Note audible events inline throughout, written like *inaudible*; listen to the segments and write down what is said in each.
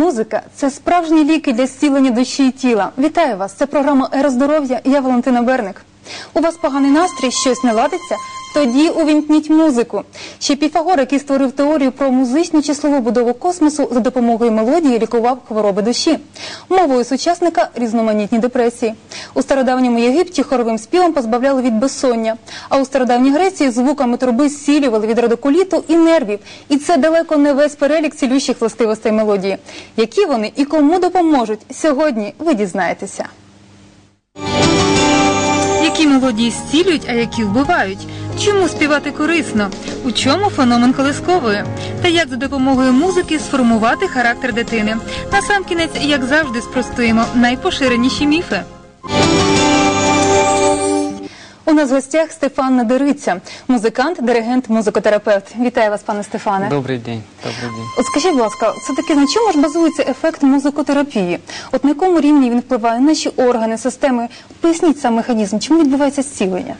Музика це справжні ліки для зцілення душі і тіла. Вітаю вас! Це програма Ера здоров'я. Я Валентина Берник. У вас поганий настрій, щось не ладиться? Тоді увімкніть музику. Ще Піфагор, який створив теорію про музичну числову будову космосу, за допомогою мелодії лікував хвороби душі. Мовою сучасника різноманітні депресії. У стародавньому Єгипті хоровим співом позбавляли від безсоння, а у стародавній Греції звуками труби зцілювали від радикуліту і нервів. І це далеко не весь перелік цілющих властивостей мелодії. Які вони і кому допоможуть сьогодні? Ви дізнаєтеся. Які мелодії зцілюють, а які вбивають? Чому співати корисно? У чому феномен колискової? Та як за допомогою музики сформувати характер дитини? Насамкінець, як завжди, спростуємо найпоширеніші міфи. У нас в гостях Стефан Надириця, музикант, диригент, музикотерапевт. Вітаю вас, пане Стефане. Добрий день, добрий день. От скажіть, будь ласка, все таки на чому ж базується ефект музикотерапії? От на якому рівні він впливає на наші органи, системи? Поясніть сам механізм, чому відбувається зцілення?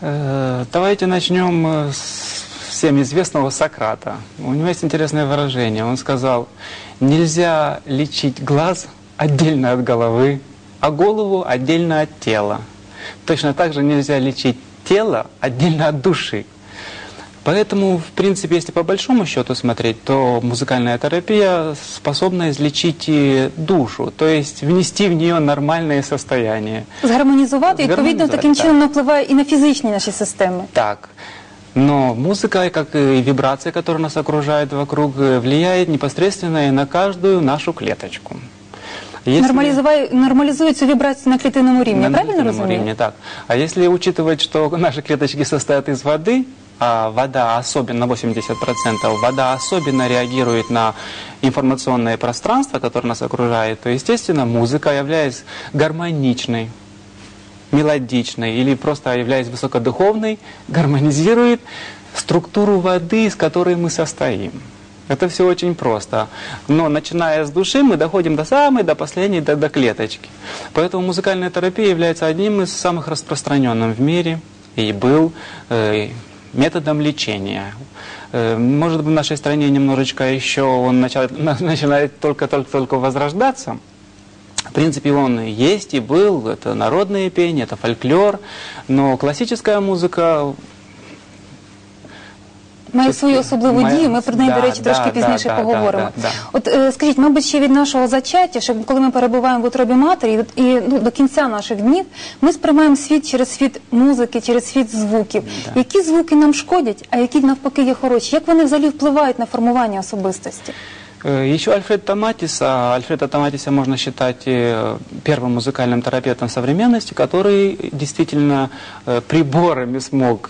Э, Давайте начнем э, с всем известного Сократа. У него есть интересное выражение. Он сказал, нельзя лечить глаз отдельно от головы, а голову отдельно от тела. Точно так же нельзя лечить тело отдельно от души. Поэтому, в принципе, если по большому счету смотреть, то музыкальная терапия способна излечить и душу, то есть внести в нее нормальное состояние. Згармонізувати, і, відповідно, Згармонізувати, таким так. чином впливає і на фізичні наші системи. Так. Но музыка, как и вибрация, которая нас окружает вокруг, э, влияет непосредственно и на каждую нашу клеточку. Если- Нормалізує, нормалізує цю вібрацію на клітинному рівні. на Я правильно длительном розумію? уровне, так. А если учитывать, что наши клеточки состоят из воды, а вода особенно, 80%, вода особенно реагирует на информационное пространство, которое нас окружает, то, естественно, музыка, являясь гармоничной, мелодичной или просто являясь высокодуховной, гармонизирует структуру воды, из которой мы состоим. Это все очень просто. Но начиная с души, мы доходим до самой, до последней, до, до клеточки. Поэтому музыкальная терапия является одним из самых распространенных в мире и был э, методом лечения. Э, может быть, в нашей стране немножечко еще он *laughs* начинает только-только возрождаться. В принципе, он есть и был, это народное пение, это фольклор, но классическая музыка Має свою особливу Має- дію. Ми про неї, Да, до речі, да, трошки да, пізніше да, поговоримо. да, да, да. От е, скажіть, мабуть, ще від нашого зачаття, що коли ми перебуваємо в утробі матері, і, і ну, до кінця наших днів, ми сприймаємо світ через світ музики, через світ звуків. Які звуки нам шкодять, а які навпаки є хороші? Як вони взагалі впливають на формування особистості? Э, Еще Альфред Томатис, а Альфреда Томатиса можно считать э, первым музыкальным терапевтом современности, который действительно э, приборами смог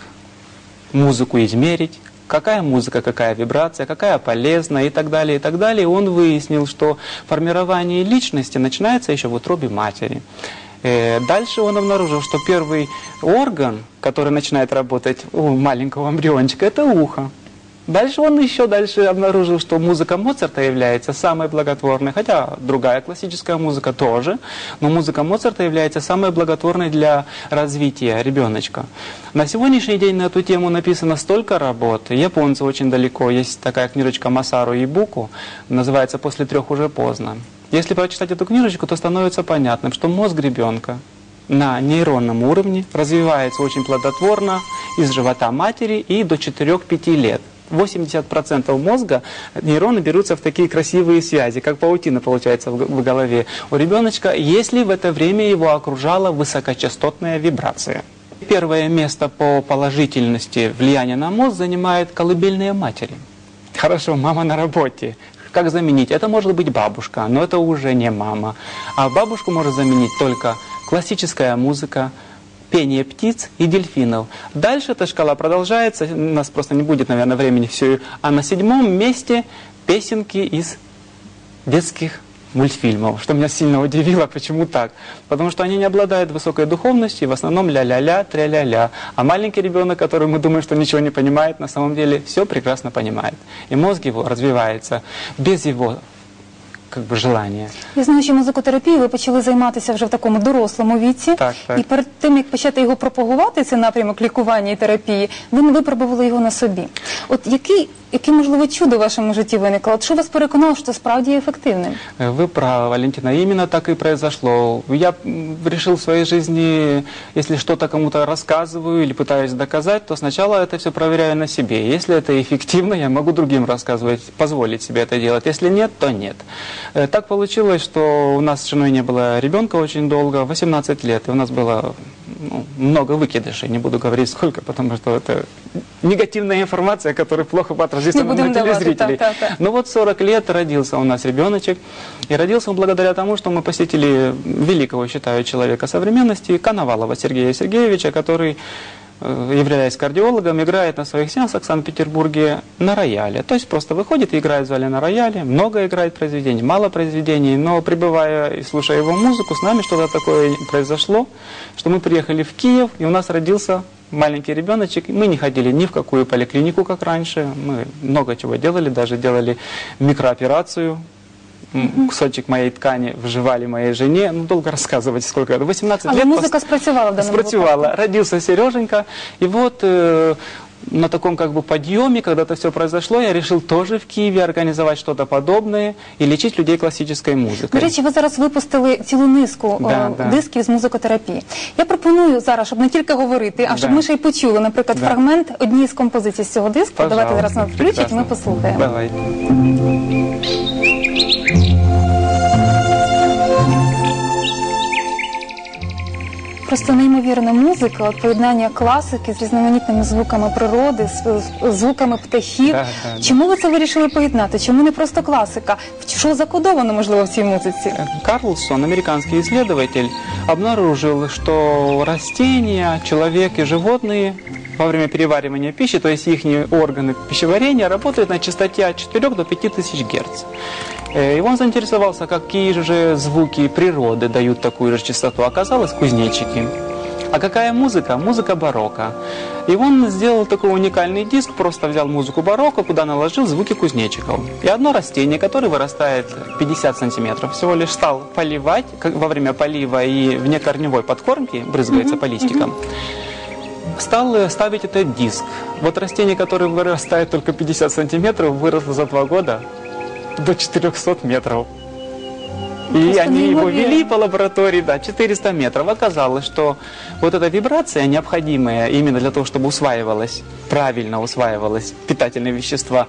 музыку измерить, какая музыка, какая вибрация, какая полезна и так далее, и так далее. Он выяснил, что формирование личности начинается еще в утробе матери. Э, Дальше он обнаружил, что первый орган, который начинает работать у маленького эмбриончика, это ухо. Дальше он еще дальше обнаружил, что музыка Моцарта является самой благотворной, хотя другая классическая музыка тоже, но музыка Моцарта является самой благотворной для развития ребеночка. На сегодняшний день на эту тему написано столько работ. Японцы очень далеко. Есть такая книжечка Масару Ибуку, называется «После трех уже поздно». Если прочитать эту книжечку, то становится понятным, что мозг ребенка на нейронном уровне развивается очень плодотворно из живота матери и до 4-5 лет. 80% мозга нейроны берутся в такие красивые связи, как паутина получается в голове у ребеночка, если в это время его окружала высокочастотная вибрация. Первое место по положительности влияния на мозг занимает колыбельные матери. Хорошо, мама на работе. Как заменить? Это может быть бабушка, но это уже не мама. А бабушку может заменить только классическая музыка, пение птиц и дельфинов. Дальше эта шкала продолжается, у нас просто не будет, наверное, времени все. А на седьмом месте песенки из детских мультфильмов, что меня сильно удивило, почему так. Потому что они не обладают высокой духовностью, в основном ля-ля-ля, тря-ля-ля. А маленький ребенок, который мы думаем, что ничего не понимает, на самом деле все прекрасно понимает. И мозг его развивается без его как бы желания. Я знаю, що музикотерапією ви почали займатися вже в такому дорослому віці. Так, так. І перед тим, як почати його пропагувати, цей напрямок лікування і терапії, ви не випробували його на собі. От який яке можливо чудо в вашому житті виникло? От що вас переконало, що це справді є ефективним? Э, Вы правы, Валентина. Именно так и произошло. Я м, решил в своей жизни, если что-то кому-то рассказываю или пытаюсь доказать, то сначала это все проверяю на себе. Если это эффективно, я могу другим рассказывать, позволить себе это делать. Если нет, то нет. Э, Так получилось, что у нас с женой не было ребенка очень долго, 18 лет, и у нас было ну, много выкидышей. Не буду говорить сколько, потому что это негативная информация, которая плохо Не на, телезрителей. так, так, так. Ну вот 40 лет родился у нас ребеночек. И родился он благодаря тому, что мы посетили великого, считаю, человека современности, Коновалова Сергея Сергеевича, который, являясь кардиологом, играет на своих сеансах в Санкт-Петербурге на рояле. То есть просто выходит и играет в зале на рояле, много играет произведений, мало произведений, но пребывая и слушая его музыку, с нами что-то такое произошло, что мы приехали в Киев, и у нас родился маленький ребеночек. Мы не ходили ни в какую поликлинику, как раньше. Мы много чего делали, даже делали микрооперацию М, Кусочек моей ткани вживали моей жене. Ну, долго рассказывать, сколько это. 18 Але лет. музика пос- спрацювала в даному Спрацювала. Родился Сереженька. И вот э, на таком как бы подъеме, когда это все произошло, я решил тоже в Киеве организовать что-то подобное и лечить людей классической До музыкой. речі, ви зараз випустили цілу низку Да, е, да. дисків з музикотерапії. Я пропоную зараз, щоб не тільки говорити, а щоб Да. ми ще й почули, наприклад, Да. фрагмент однієї з композицій з цього диску. Давайте Пожалуйста. зараз нас включать, і ми Прекрасно. послухаємо. Давай. Просто неймовірна музика, от поєднання класики з різноманітними звуками природи, з, з звуками птахів. Да, да, да. Чому ви це вирішили поєднати? Чому не просто класика? Що закодовано можливо в цій музиці? Карлсон, американский исследователь, обнаружил, что растения, человек и животные во время переваривания пищи, то есть их органы пищеварения, работают на частоте от 4 до 5 тысяч Гц. Э, И он заинтересовался, какие же звуки природы дают такую же частоту. Оказалось, кузнечики. А какая музыка? Музыка барокко. И он сделал такой уникальный диск, просто взял музыку барокко, куда наложил звуки кузнечиков. И одно растение, которое вырастает 50 сантиметров, всего лишь стал поливать как во время полива и вне корневой подкормки, брызгается по листикам, стал э, ставить этот диск. Вот растение, которое вырастает только 50 сантиметров, выросло за два года до 400 метров. И они его вели по лаборатории, да, 400 метров. Оказалось, что вот эта вибрация, необходимая именно для того, чтобы усваивалось, правильно усваивалось питательные вещества,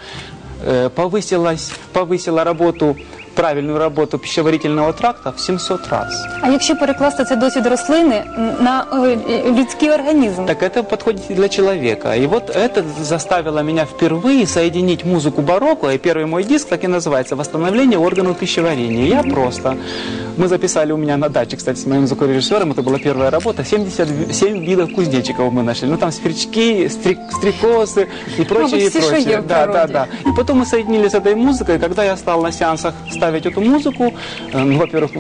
э, повысилась, повысила работу, правильную работу пищеварительного тракта в 700 раз. А якщо перекласти це досвід рослини на е, людський організм? Так это подходит и для человека. И вот это заставило меня впервые соединить музыку барокко, и первый мой диск так и называется «Восстановление органов пищеварения». Я просто... Мы записали у меня на даче, кстати, с моим звукорежиссером, это была первая работа, 77 видов кузнечиков мы нашли. Ну там сверчки, стрик, стрекозы и прочее, и все, что прочее. Да, да, да. И потом мы соединили с этой музыкой, когда я стал на сеансах ставить эту музыку, э, ну, во-первых,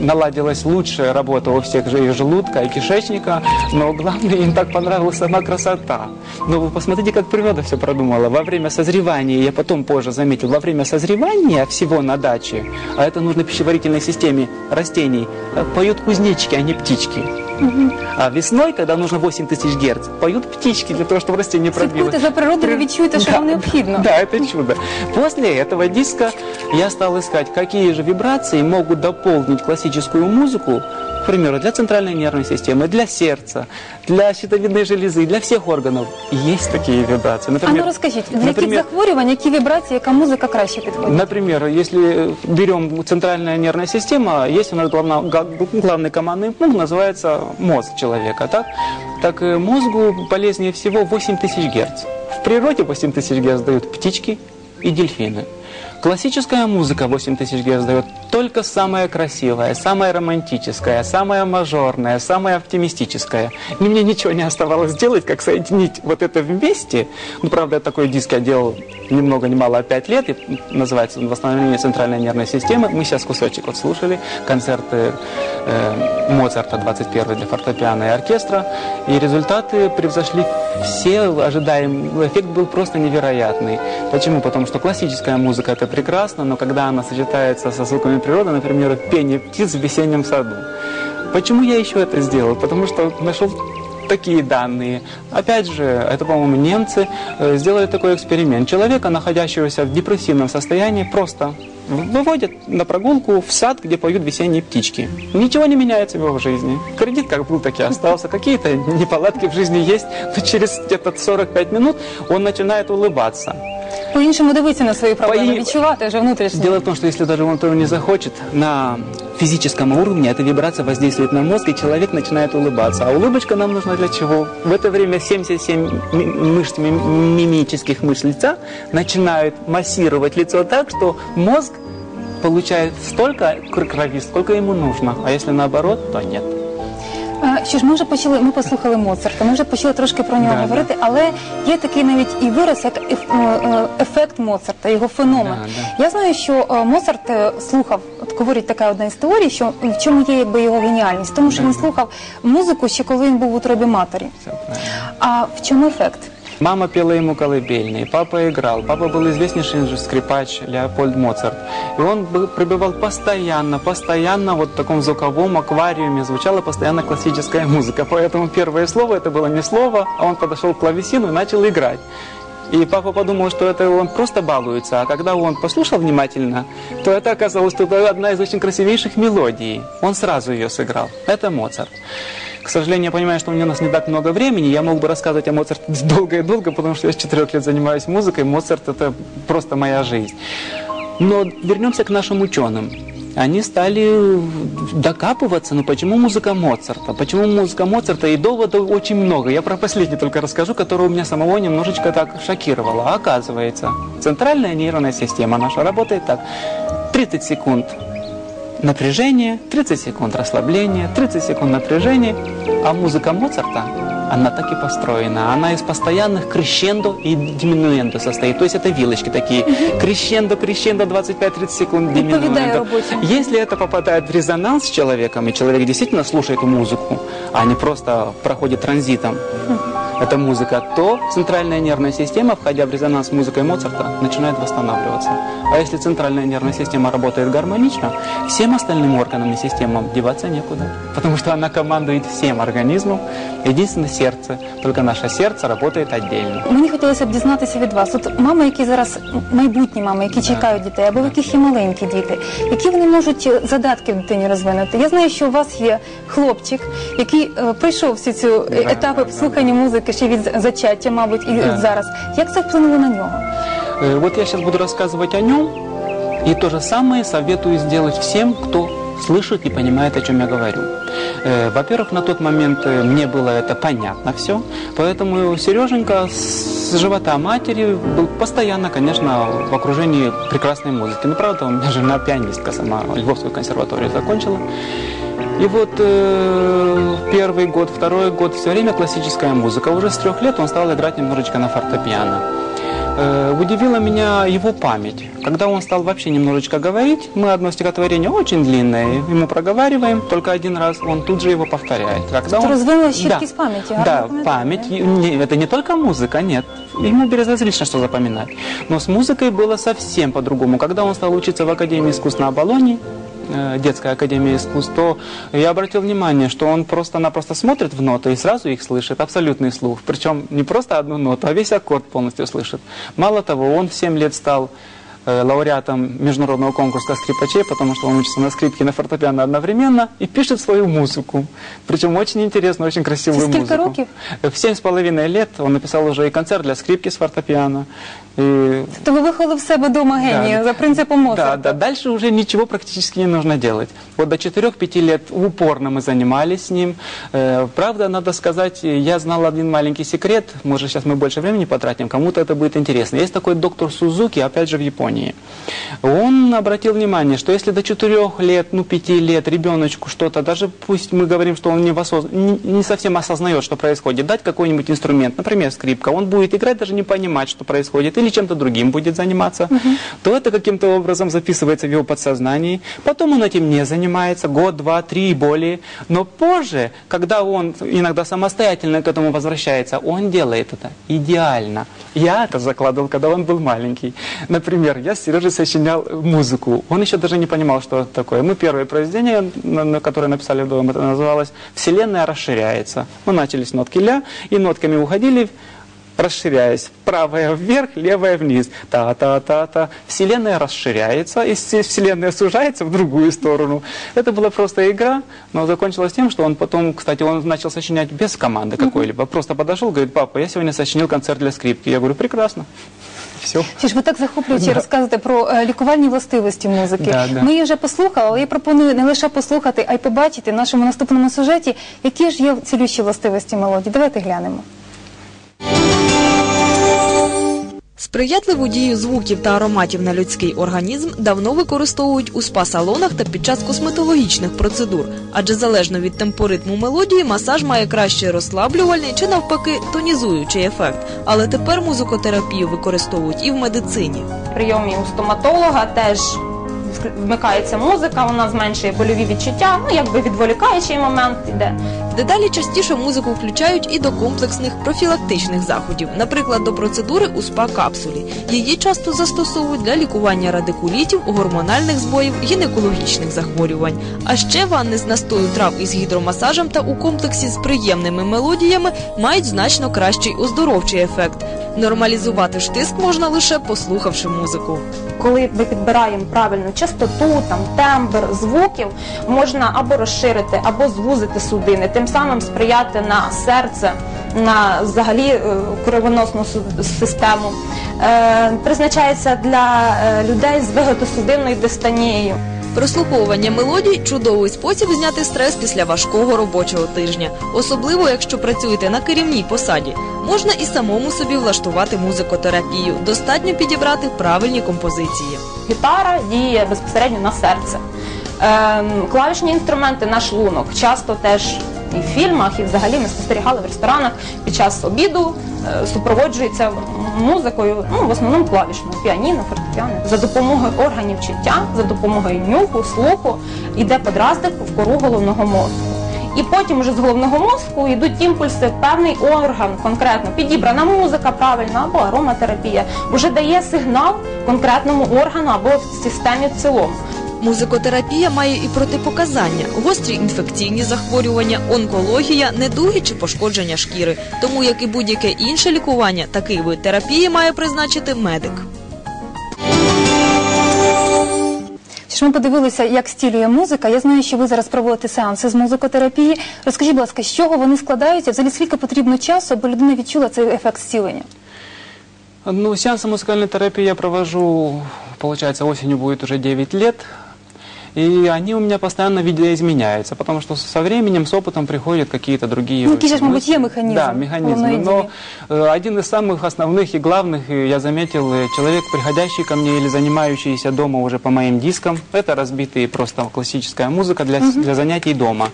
наладилась лучшая работа у всех же и желудка, и кишечника, но главное, им так понравилась сама красота. Но вы посмотрите, как природа все продумала. Во время созревания, я потом позже заметил, во время созревания всего на даче, а это нужно пищеварительной системе растений, э, поют кузнечики, а не птички. А весной, когда нужно 8 тысяч герц, поют птички для того, чтобы растение пробилось. Слідкуйте за природою, ви відчуєте, що Да, вам необхідно. Да, это чудо. После этого диска я стал искать, какие же вибрации могут дополнить классическую музыку, к примеру, для центральной нервной системы, для сердца, для щитовидной железы, для всех органов. Есть такие вибрации. А Например, ну розкажіть, для яких например, захворювань, які вібрації, яка музика краще підходить? Например, если берем центральная нервная система, есть у нас главна- га- главный командный пункт, называется мозг человека. Так, так э, мозгу полезнее всего 8 тысяч Гц. В природе 8 тысяч Гц дают птички и дельфины. Классическая музыка 8 тысяч Гц дает только самая красивая, самая романтическая, самая мажорная, самая оптимистическая. И мне ничего не оставалось делать, как соединить вот это вместе. Ну, правда, такой диск я делал ни много ни мало 5 лет, и называется он «Восстановление центральной нервной системы». Мы сейчас кусочек вот слушали, концерты э, Моцарта 21 для фортепиано и оркестра, и результаты превзошли все ожидаемые. Эффект был просто невероятный. Почему? Потому что классическая музыка – это прекрасно, но когда она сочетается со звуками природы, например, пение птиц в весеннем саду. Почему я еще это сделал? Потому что нашел такие данные. Опять же, это, по-моему, немцы э, сделали такой эксперимент. Человека, находящегося в депрессивном состоянии, просто выводят на прогулку в сад, где поют весенние птички. Ничего не меняется в его жизни. Кредит как был, так и остался. Какие-то неполадки в жизни есть, но через где-то 45 минут он начинает улыбаться. По-іншому дивитися на свої проблеми, По-і- відчувати вже внутрішньо. Дело в том, что если даже он этого не захочет, на физическом уровне эта вибрация воздействует на мозг, и человек начинает улыбаться. А улыбочка нам нужна для чего? В это время 77 ми- мышц, ми- мимических мышц лица начинают массировать лицо так, что мозг получает столько кр- крови, сколько ему нужно. А если наоборот, то нет. Що ж, ми вже почали, ми послухали Моцарта, ми вже почали трошки про нього Да, говорити, але є такий навіть і вираз, як е, е, ефект Моцарта, його феномен. Да, Я знаю, що е, Моцарт слухав, от говорить така одна із теорій, що в чому є якби його геніальність, тому що він слухав музику ще коли він був у утробі матері. Все. А в чому ефект? Мама пела ему колыбельные, папа играл. Папа был известнейший же скрипач Леопольд Моцарт. И он пребывал постоянно, постоянно вот в таком звуковом аквариуме, звучала постоянно классическая музыка. Поэтому первое слово это было не слово, а он подошел к клавесину и начал играть. И папа подумал, что это он просто балуется, а когда он послушал внимательно, то это оказалось что это одна из очень красивейших мелодий. Он сразу ее сыграл. Это Моцарт. К сожалению, я понимаю, что у меня у нас не так много времени. Я мог бы рассказывать о Моцарте *laughs* долго и долго, потому что я с четырех лет занимаюсь музыкой. Моцарт это просто моя жизнь. Но вернемся к нашим ученым. Они стали докапываться, ну почему музыка Моцарта? Почему музыка Моцарта? И доводов очень много. Я про последний только расскажу, который у меня самого немножечко так шокировало. Оказывается, центральная нейронная система наша работает так. 30 секунд напряжение, 30 секунд расслабления, 30 секунд напряжения. А музыка Моцарта, она так и построена. Она из постоянных крещендо и диминуэндо состоит. То есть это вилочки такие. Крещендо, крещендо, 25-30 секунд Відповідає диминуэндо. роботі. Если это попадает в резонанс с человеком, и человек действительно слушает музыку, а не просто проходит транзитом, эта музыка, то центральная нервная система, входя в резонанс с музыкой Моцарта, начинает восстанавливаться. А если центральная нервная система работает гармонично, всем остальным органам и системам деваться некуда. Потому что она командует всем организмом. Единственное сердце. Только наше сердце работает отдельно. Мені хотілося б дізнатися від вас. От мами, які зараз майбутні мами, які чекають дітей, або в яких є маленькі діти, які вони можуть е, задатки в дитині розвинути. Я знаю, що у вас є хлопчик, який е, пройшов всі цю е, Да, етапи да. слухання музики ще від зачаття, мабуть, і Да. зараз. Як це вплинуло на нього? Э, Вот я сейчас буду рассказывать о нем, и то же самое советую сделать всем, кто слышит и понимает, о чем я говорю. Э, Во-первых, на тот момент э, мне было это понятно все, поэтому Сереженька с живота матери был постоянно, конечно, в окружении прекрасной музыки. Ну, правда, у меня жена пианистка сама, Львовскую консерваторию закончила. И вот э, первый год, второй год, все время классическая музыка. Уже с трех лет он стал играть немножечко на фортепиано Э, удивила меня его память. Когда он стал вообще немножечко говорить, мы одно стихотворение очень длинное, ему проговариваем, только один раз он тут же его повторяет. Когда Тобто он... розвинулась щіткість пам'яті, гарно Да, пам'ятає, память. да? И не- это не только музыка, нет. Ему безразлично, что запоминать. Но с музыкой было совсем по-другому. Когда он стал учиться в Академии искусств на Оболоне, э, детская академия искусств, то я обратил внимание, что он просто-напросто смотрит в ноты и сразу их слышит, абсолютный слух. Причем не просто одну ноту, а весь аккорд полностью слышит. Мало того, он в 7 лет стал лауреатом международного конкурса скрипачей, потому что он учится на скрипке и на фортепиано одновременно и пишет свою музыку. Причем очень интересную, очень красивую Це скільки музыку. років? Э, В семь с половиной лет он написал уже и концерт для скрипки с фортепиано. И Тобто ви виховали в себе дома генія Да. за принципом Моцарта. да, да, дальше уже ничего практически не нужно делать. Вот до 4-5 лет упорно мы занимались с ним. Э, правда, надо сказать, я знал один маленький секрет, может сейчас мы больше времени потратим, кому-то это будет интересно. Есть такой доктор Сузуки, опять же в Японии. Он обратил внимание, что если до 4 лет, ну 5 лет ребеночку что-то, даже пусть мы говорим, что он не, осоз- не- совсем осознает, что происходит, дать какой-нибудь инструмент, например, скрипка, он будет играть, даже не понимать, что происходит. или чем-то другим будет заниматься, то это каким-то образом записывается в его подсознании. Потом он этим не занимается, год, два, три и более. Но позже, когда он иногда самостоятельно к этому возвращается, он делает это идеально. Я это закладывал, когда он был маленький. Например, я с Сережей сочинял музыку. Он еще даже не понимал, что это такое. Мы первое произведение, которое написали вдвоем, это называлось «Вселенная расширяется». Мы начали с нотки «ля» и нотками уходили расширяясь. Правая вверх, левая вниз. Та-та-та-та. Вселенная расширяется, и Вселенная сужается в другую сторону. Это была просто игра, но закончилось тем, что он потом, кстати, он начал сочинять без команды какой-либо. Просто подошел, говорит, папа, я сегодня сочинил концерт для скрипки. Я говорю, прекрасно. Все. Чи ж ви так захоплююче розказуєте про е, лікувальні властивості музики? Да, да. Ми її вже послухали, але я пропоную не лише послухати, а й побачити в нашому наступному сюжеті, які ж є цілющі властивості мелодії. Давайте глянемо. Сприятливу дію звуків та ароматів на людський організм давно використовують у спа-салонах та під час косметологічних процедур, адже залежно від темпоритму мелодії, масаж має краще розслаблювальний чи навпаки тонізуючий ефект. Але тепер музикотерапію використовують і в медицині. прийомі у стоматолога теж вмикається музика, вона зменшує больові відчуття, ну якби відволікаючий момент іде. Дедалі частіше музику включають і до комплексних профілактичних заходів, наприклад, до процедури у спа-капсулі. Її часто застосовують для лікування радикулітів, гормональних збоїв, гінекологічних захворювань. А ще ванни з настою трав із гідромасажем та у комплексі з приємними мелодіями мають значно кращий оздоровчий ефект. Нормалізувати ж тиск можна лише послухавши музику. Коли ми підбираємо правильну частоту, там тембр звуків, можна або розширити, або звузити судини, тим самим сприяти на серце, на взагалі е, кровоносну систему. Е, призначається для е, людей з вегетосудинною дистанією. Прослуховування мелодій чудовий спосіб зняти стрес після важкого робочого тижня, особливо якщо працюєте на керівній посаді. Можна і самому собі влаштувати музикотерапію. Достатньо підібрати правильні композиції. Гітара діє безпосередньо на серце. Ем, клавішні інструменти на шлунок. Часто теж і в фільмах, і взагалі ми спостерігали в ресторанах під час обіду, е, супроводжується музикою, ну в основному клавішною, піаніно, фортепіано. За допомогою органів чуття, за допомогою нюху, слуху йде подраздик в кору головного мозку. І потім уже з головного мозку йдуть імпульси в певний орган, конкретно підібрана музика правильна або ароматерапія, вже дає сигнал конкретному органу або системі в цілому. Музикотерапія має і протипоказання: гострі інфекційні захворювання, онкологія, недуги чи пошкодження шкіри. Тому, як і будь-яке інше лікування, такий вид терапії має призначити медик. Ж ми подивилися, як стілює музика? Я знаю, що ви зараз проводите сеанси з музикотерапії. Розкажіть, будь ласка, з чого вони складаються? Взагалі скільки потрібно часу, аби людина відчула цей ефект зцілення? Ну, сеансы музыкальной терапии я провожу, получается, осенью будет уже 9 лет. И они у меня постоянно видоизменяются, потому что со временем, с опытом приходят какие-то другие... Ну, какие же, может быть, мысли. є механізм Да, механизмы. головної Но э, один из самых основных и главных, э, я заметил, э, человек, приходящий ко мне или занимающийся дома уже по моим дискам, это разбитые просто классическая музыка для, с- для занятий дома,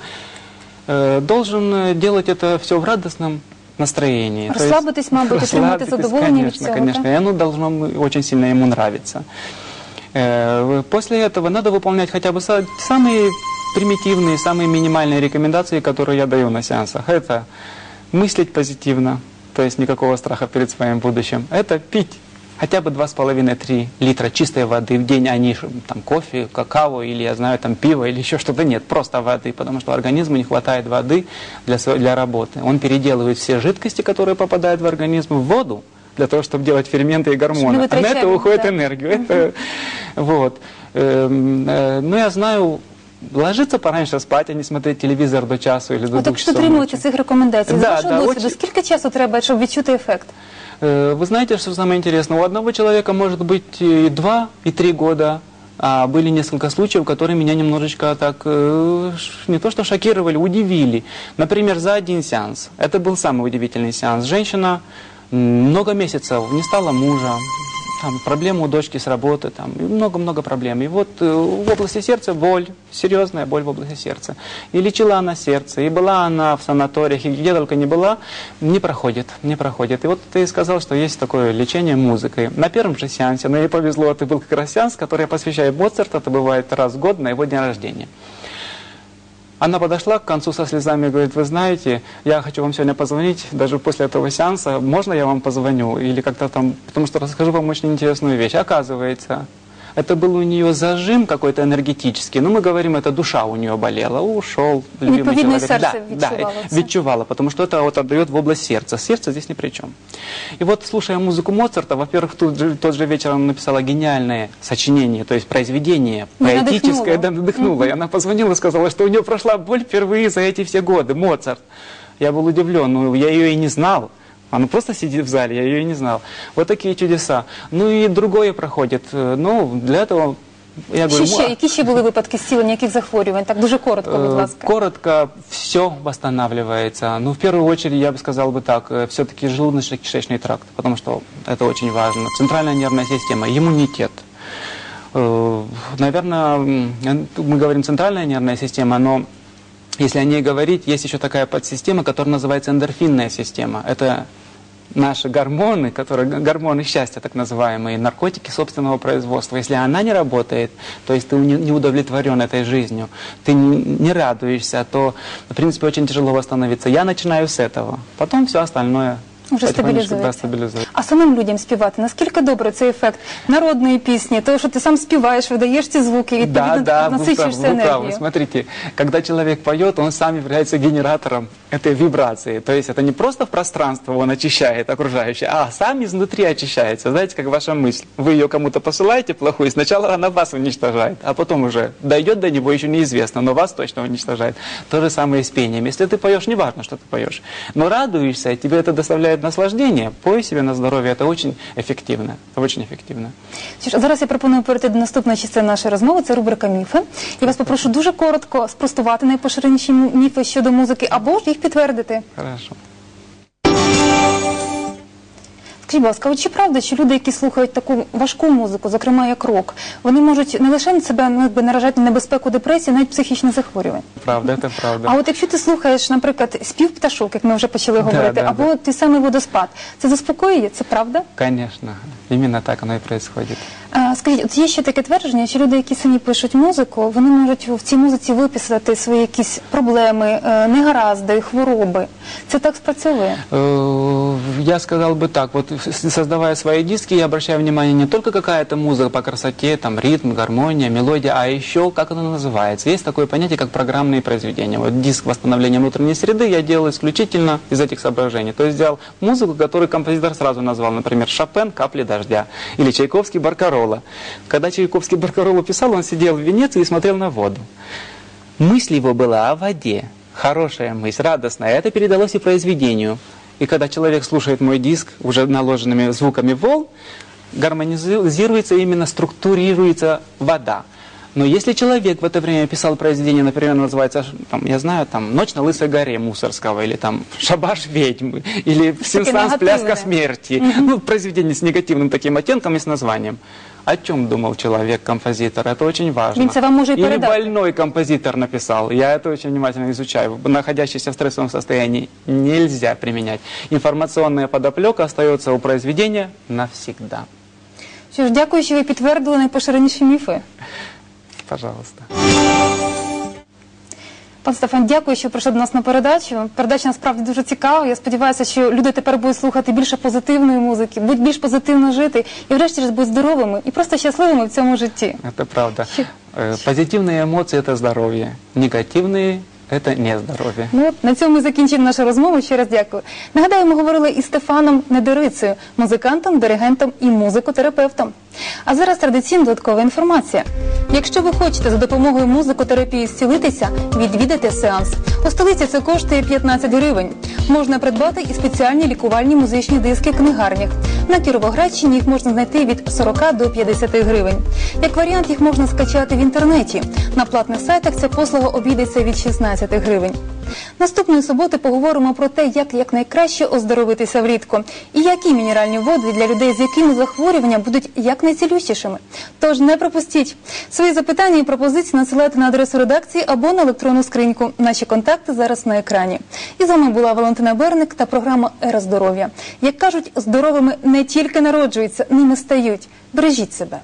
э, должен э, делать это все в радостном настроении. То есть- Расслабитесь, мабуть, отримати Расслабитесь, задоволення від конечно, цього, конечно. так? И оно должно м- очень сильно ему нравиться. Э, После этого надо выполнять хотя бы са- самые примитивные, самые минимальные рекомендации, которые я даю на сеансах. Это мыслить позитивно, то есть никакого страха перед своим будущим. Это пить хотя бы 2,5-3 литра чистой воды в день, а не там, кофе, какао или, я знаю, там пиво или еще что-то. Нет, просто воды, потому что организму не хватает воды для, сво- для работы. Он переделывает все жидкости, которые попадают в организм, в воду, для того, чтобы делать ферменты и гормоны. А на вытрачаем, это уходит да. энергию. Это, вот. Эм, э, Ну, я знаю, ложиться пораньше спать, а не смотреть телевизор до часу или до От двух якщо часов дотримуєте ночи. цих рекомендацій, з Да, вашого да, досвіду, очень- скільки часу треба, щоб відчути ефект? Э, Вы знаете, что самое интересное? У одного человека может быть и два, и три года. А были несколько случаев, которые меня немножечко так, э, ш- не то что шокировали, удивили. Например, за один сеанс. Это был самый удивительный сеанс. Женщина м, много месяцев не стала мужа, там, проблемы у дочки с работы, там, много-много проблем. И вот э, в области сердца боль, серьезная боль в области сердца. И лечила она сердце, и была она в санаториях, и где только не была, не проходит, не проходит. И вот ты сказал, что есть такое лечение музыкой. На первом же сеансе, но ей повезло, это был как раз сеанс, который я посвящаю Моцарту, это бывает раз в год на его день рождения. Она подошла к концу со слезами и говорит, вы знаете, я хочу вам сегодня позвонить, даже после этого сеанса, можно я вам позвоню? Или как-то там, потому что расскажу вам очень интересную вещь. Оказывается, это был у нее зажим какой-то энергетический. Ну, мы говорим, это душа у нее болела. Ушел любимый Відповідно, і человек. серце да, відчувало да, це. відчувала, потому что это вот отдает в область сердца. Сердце здесь ни при чем. И вот, слушая музыку Моцарта, во-первых, тут же, тот же вечер она написала гениальное сочинение, то есть произведение Ну, поэтическое, надыхнуло. да, надыхнуло. И она позвонила и сказала, что у нее прошла боль впервые за эти все годы. Моцарт. Я был удивлен, ну, я ее и не знал. Она просто сидит в зале, я ее и не знал. Вот такие чудеса. Ну и другое проходит. Э, Ну, для этого, я Що говорю, ще, які ще були випадки зцілення яких захворювань? Так дуже коротко, будь Э, ласка. Коротко, все восстанавливается. Ну, в первую очередь, я бы сказал бы так, все-таки желудочно-кишечный тракт, потому что это очень важно. Центральная нервная система, иммунитет. Э, Наверное, м, мы говорим центральная нервная система, но если о ней говорить, есть еще такая подсистема, которая называется эндорфинная система. Это наши гормоны, которые гормоны счастья, так называемые, наркотики собственного производства. Если она не работает, то есть ты не, удовлетворен этой жизнью, ты не, радуешься, то, в принципе, очень тяжело восстановиться. Я начинаю с этого. Потом все остальное Уже стабилизуется. да, стабилизуется А самим людям співати, наскільки добре цей ефект народної пісні, того, що ти сам співаєш, видаєш ці звуки, і Да, відповідно да, вы правы, насичуєшся вы правы. енергією. Смотрите, когда человек поет, он сам является генератором этой вибрации. То есть это не просто в пространство он очищает окружающее, а сам изнутри очищается. Знаете, как ваша мысль. Вы ее кому-то посылаете плохую, сначала она вас уничтожает, а потом уже дойдет до него, еще неизвестно, но вас точно уничтожает. То же самое и с пением. Если ты поешь, неважно, что ты поешь, но радуешься, тебе это доставляет наслаждение, пой себе на здоровье, это очень эффективно. Это очень эффективно. Що ж, а зараз я пропоную перейти до наступної частини нашої розмови. Це рубрика міфи. Я вас попрошу дуже коротко спростувати найпоширеніші міфи щодо музики або ж їх підтвердити. Хорошо. Скажіть, будь ласка, от чи правда, що люди, які слухають таку важку музику, зокрема як рок, вони можуть не лише себе ну, наражати на небезпеку депресії, навіть психічних захворювань? Правда, це правда. А от якщо ти слухаєш, наприклад, спів пташок, як ми вже почали говорити, да, або да. той самий водоспад, це заспокоює, це правда? Звісно, іменно так воно і происходит. А, скажіть, от є ще таке твердження, що люди, які самі пишуть музику, вони можуть в цій музиці виписати свої якісь проблеми, е, негаразди, хвороби. Це так спрацьовує? Э, Я сказал бы так, вот с- создавая свои диски, я обращаю внимание не только какая-то музыка по красоте, там ритм, гармония, мелодия, а еще как она называется. Есть такое понятие, как программные произведения. Вот диск восстановления внутренней среды я делал исключительно из этих соображений. То есть взял музыку, которую композитор сразу назвал, например, Шопен «Капли дождя» или Чайковский «Баркарола». Когда Чайковский «Баркаролу» писал, он сидел в Венеции и смотрел на воду. Мысль его была о воде. Хорошая мысль, радостная. Это передалось и произведению. И когда человек слушает мой диск уже наложенными звуками волн, гармонизируется именно, структурируется вода. Но если человек в это время писал произведение, например, называется, там, я знаю, там «Ночь на Лысой горе» Мусорского, или там «Шабаш ведьмы», или «Симсанс пляска негативное. смерти», ну, произведение с негативным таким оттенком и с названием. О чем думал человек, композитор? Это очень важно. Він це вам може і Или передати. больной композитор написал. Я это очень внимательно изучаю. Находящийся в стрессовом состоянии нельзя применять. Информационная подоплека остается у произведения навсегда. Що ж, дякую, що ви підтвердили найпоширеніші міфи. Пожалуйста. Пан Стефан, дякую, що прийшли до нас на передачу. Передача насправді дуже цікава. Я сподіваюся, що люди тепер будуть слухати більше позитивної музики, будуть більш позитивно жити і, врешті-решт, будуть здоровими і просто щасливими в цьому житті. Это правда. Э, Позитивные эмоции – это здоровье. Это не здоров'я. Ну на цьому ми закінчимо нашу розмову. Ще раз дякую. Нагадаю, ми говорили із Стефаном Недорицею, музикантом, диригентом і музикотерапевтом. А зараз традиційна додаткова інформація. Якщо ви хочете за допомогою музикотерапії зцілитися, відвідайте сеанс. У столиці це коштує 15 гривень. Можна придбати і спеціальні лікувальні музичні диски в книгарнях. На Кіровоградщині їх можна знайти від 40 до 50 гривень. Як варіант, їх можна скачати в інтернеті. На платних сайтах ця послуга обійдеться від 16 15 гривень. Наступної суботи поговоримо про те, як якнайкраще оздоровитися влітку і які мінеральні води для людей, з якими захворювання будуть якнайцілющішими. Тож не пропустіть свої запитання і пропозиції надсилайте на адресу редакції або на електронну скриньку. Наші контакти зараз на екрані. І з вами була Валентина Берник та програма Ера здоров'я. Як кажуть, здоровими не тільки народжуються, ними стають. Бережіть себе.